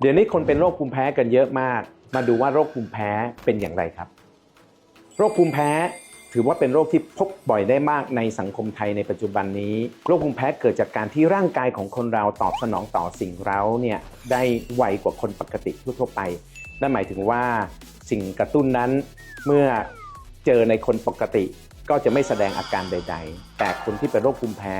เดี๋ยวนี้คนเป็นโรคภูมิแพ้กันเยอะมาก มาดูว่าโรคภูมิแพ้เป็นอย่างไรครับ โรคภูมิแพ้ถือว่าเป็นโรคที่พบบ่อยได้มากในสังคมไทยในปัจจุบันนี้ โรคภูมิแพ้เกิดจากการที่ร่างกายของคนเราตอบสนองต่อสิ่งเร้าเนี่ยได้ไวกว่าคนปกติทั่วไป นั่นหมายถึงว่าสิ่งกระตุ้นนั้นเมื่อเจอในคนปกติ ก็จะไม่แสดงอาการใด ๆ แต่คนที่เป็นโรคภูมิแพ้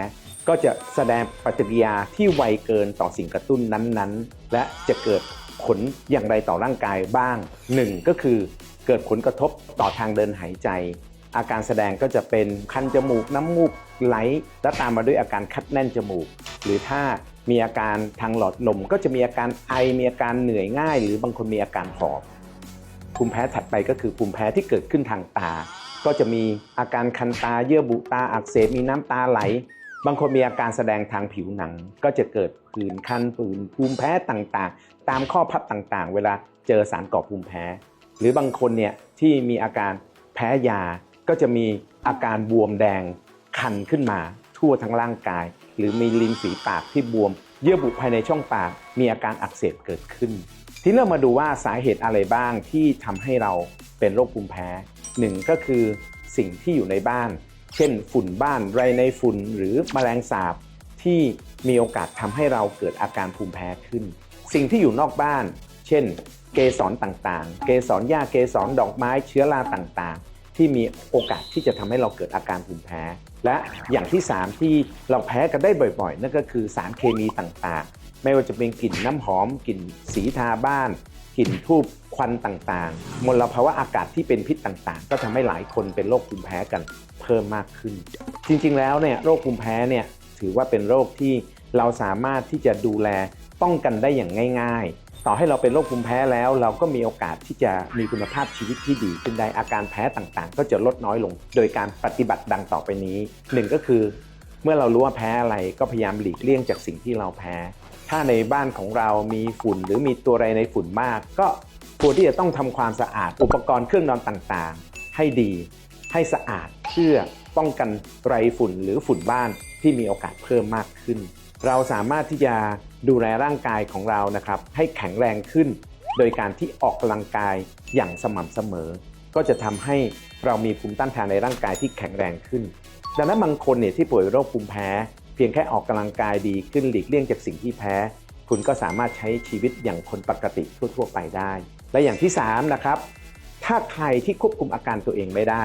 ก็จะแสดงปฏิกิริยาที่ไวเกินต่อสิ่งกระตุ้นนั้นๆ และจะเกิดผลอย่างไรต่อร่างกายบ้างหนึ่งก็คือเกิดผลกระทบต่อทางเดินหายใจ อาการแสดงก็จะเป็นคันจมูกน้ำมูกไหลและตามมาด้วยอาการคัดแน่นจมูก หรือถ้ามีอาการทางหลอดลมก็จะมีอาการไอมีอาการเหนื่อยง่าย หรือบางคนมีอาการหอบภูมิแพ้ถัดไปก็คือภูมิแพ้ที่เกิดขึ้นทางตา ก็จะมีอาการคันตาเยื่อบุตาอักเสบมีน้ำตาไหล บางคนมีอาการแสดงทางผิวหนัง ก็จะเกิดผื่นคันผื่นภูมิแพ้ต่างๆ ตามข้อพับต่างๆ เวลาเจอสารก่อภูมิแพ้ หรือบางคนเนี่ยที่มีอาการแพ้ยาก็จะมีอาการบวมแดงคันขึ้นมาทั่วทั้งร่างกาย หรือมีริมฝีปากที่บวม เยื่อบุภายในช่องปากมีอาการอักเสบเกิดขึ้น ทีนี้เรามาดูว่าสาเหตุอะไรบ้างที่ทำให้เราเป็นโรคภูมิแพ้ หนึ่งก็คือสิ่งที่อยู่ในบ้าน เช่น ฝุ่นบ้านไรในฝุ่นหรือแมลงสาบที่มีโอกาสทำให้เราเกิดอาการภูมิแพ้ขึ้น สิ่งที่อยู่นอกบ้าน เช่น เกสรต่างๆ เกสรหญ้าเกสรดอกไม้เชื้อราต่างๆ ที่มีโอกาสที่จะทำให้เราเกิดอาการภูมิแพ้ และอย่างที่ 3 ที่เราแพ้กันได้บ่อยๆ นั่นก็คือสารเคมีต่างๆ ไม่ว่าจะเป็นกลิ่นน้ำหอมกลิ่นสีทาบ้านกลิ่นทูบ ควันต่างๆ มลภาวะอากาศที่เป็นพิษต่างๆ ก็ทำให้หลายคนเป็นโรคภูมิแพ้กันเพิ่มมากขึ้น จริงๆแล้วเนี่ยโรคภูมิแพ้เนี่ยถือว่าเป็นโรคที่เราสามารถที่จะดูแลป้องกันได้อย่างง่าย ๆ ต่อให้เราเป็นโรคภูมิแพ้แล้ว เราก็มีโอกาสที่จะมีคุณภาพชีวิตที่ดีขึ้นได้อาการแพ้ต่างๆ ก็จะลดน้อยลง โดยการปฏิบัติดังต่อไปนี้หนึ่งก็คือเมื่อเรารู้ว่าแพ้อะไรก็พยายามหลีกเลี่ยงจากสิ่งที่เราแพ้ ถ้าในบ้านของเรามีฝุ่นหรือมีตัวอะไรในฝุ่นมาก ก็ ควรที่จะต้องทำความสะอาดอุปกรณ์เครื่องนอนต่างๆ ให้ดี ให้สะอาดเพื่อป้องกันไรฝุ่นหรือฝุ่นบ้านที่มีโอกาสเพิ่มมากขึ้น เราสามารถที่จะดูแลร่างกายของเรานะครับ ให้แข็งแรงขึ้น โดยการที่ออกกำลังกายอย่างสม่ำเสมอ ก็จะทำให้เรามีภูมิต้านทานในร่างกายที่แข็งแรงขึ้น ดังนั้นบางคนเนี่ยที่ป่วยโรคภูมิแพ้ เพียงแค่ออกกำลังกายดีขึ้นหลีกเลี่ยงจากสิ่งที่แพ้ คุณก็สามารถใช้ชีวิตอย่างคนปกติทั่ว ๆ ไปได้ และอย่างที่3นะครับถ้าใครที่ควบคุมอาการตัวเองไม่ได้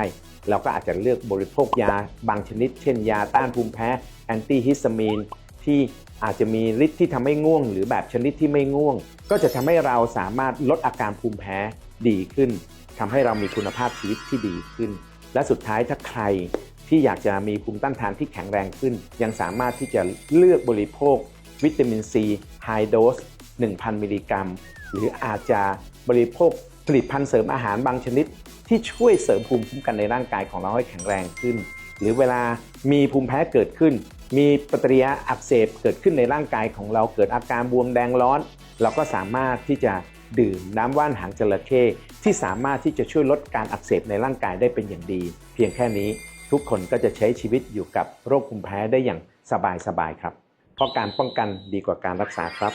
เราก็อาจจะเลือกบริโภคยาบางชนิด เช่น ยาต้านภูมิแพ้แอนตี้ฮิสตามีนที่อาจจะมีฤทธิ์ที่ทำให้ง่วง หรือแบบชนิดที่ไม่ง่วง ก็จะทำให้เราสามารถลดอาการภูมิแพ้ดีขึ้นทำให้เรามีคุณภาพชีวิตที่ดีขึ้น และสุดท้ายถ้าใครที่อยากจะมีภูมิต้านทานที่แข็งแรงขึ้น ยังสามารถที่จะเลือกบริโภค วิตามินซีไฮโดส 1,000 มิลลิกรัม หรืออาจจะบริโภคผลิตภัณฑ์เสริมอาหารบางชนิด ที่ช่วยเสริมภูมิคุ้มกันในร่างกายของเราให้แข็งแรงขึ้น หรือเวลามีภูมิแพ้เกิดขึ้น มีปฏิกิริยาอักเสบเกิดขึ้นในร่างกายของเราเกิดอาการบวมแดงร้อน เราก็สามารถที่จะดื่มน้ำว่านหางจระเข้ที่สามารถที่จะช่วยลดการอักเสบในร่างกายได้เป็นอย่างดี เพียงแค่นี้ทุกคนก็จะใช้ชีวิตอยู่กับโรคภูมิแพ้ได้อย่างสบายๆครับ เพราะการป้องกันดีกว่าการรักษาครับ